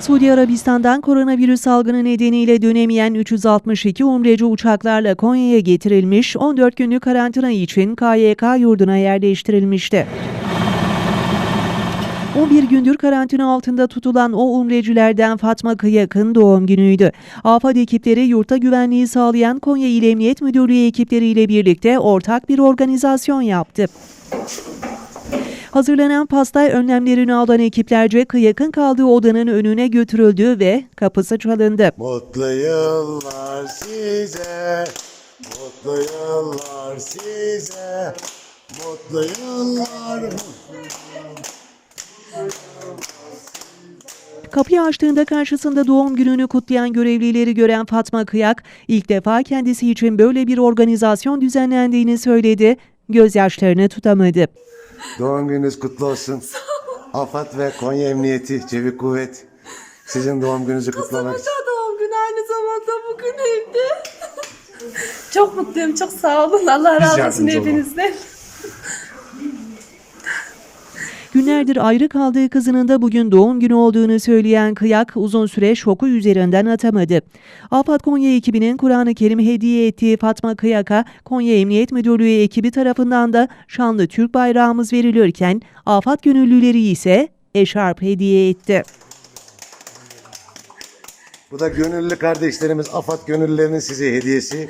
Suudi Arabistan'dan koronavirüs salgını nedeniyle dönemeyen 362 umreci uçaklarla Konya'ya getirilmiş, 14 günlük karantina için KYK yurduna yerleştirilmişti. 11 gündür karantina altında tutulan o umrecilerden Fatma Kıyak'ın doğum günüydü. AFAD ekipleri yurtta güvenliği sağlayan Konya İl Emniyet Müdürlüğü ekipleriyle birlikte ortak bir organizasyon yaptı. Hazırlanan pasta önlemlerini alan ekiplerce Kıyak'ın kaldığı odanın önüne götürüldü ve kapısı çalındı. Mutlu yıllar size, mutlu yıllar size, mutlu yıllar. Kapıyı açtığında karşısında doğum gününü kutlayan görevlileri gören Fatma Kıyak, ilk defa kendisi için böyle bir organizasyon düzenlendiğini söyledi, gözyaşlarını tutamadı. Doğum gününüz kutlu olsun. AFAD ve Konya Emniyeti, Çevik Kuvvet sizin doğum gününüzü kutlamak için. Kızımın da doğum günü aynı zamanda bugün evde. çok mutluyum, çok sağ olun. Allah razı olsun yardımcı hepinizden. Günlerdir ayrı kaldığı kızının da bugün doğum günü olduğunu söyleyen Kıyak uzun süre şoku üzerinden atamadı. AFAD Konya ekibinin Kur'an-ı Kerim hediye ettiği Fatma Kıyak'a Konya Emniyet Müdürlüğü ekibi tarafından da şanlı Türk bayrağımız verilirken AFAD gönüllüleri ise eşarp hediye etti. Bu da gönüllü kardeşlerimiz, AFAD gönüllülerinin size hediyesi.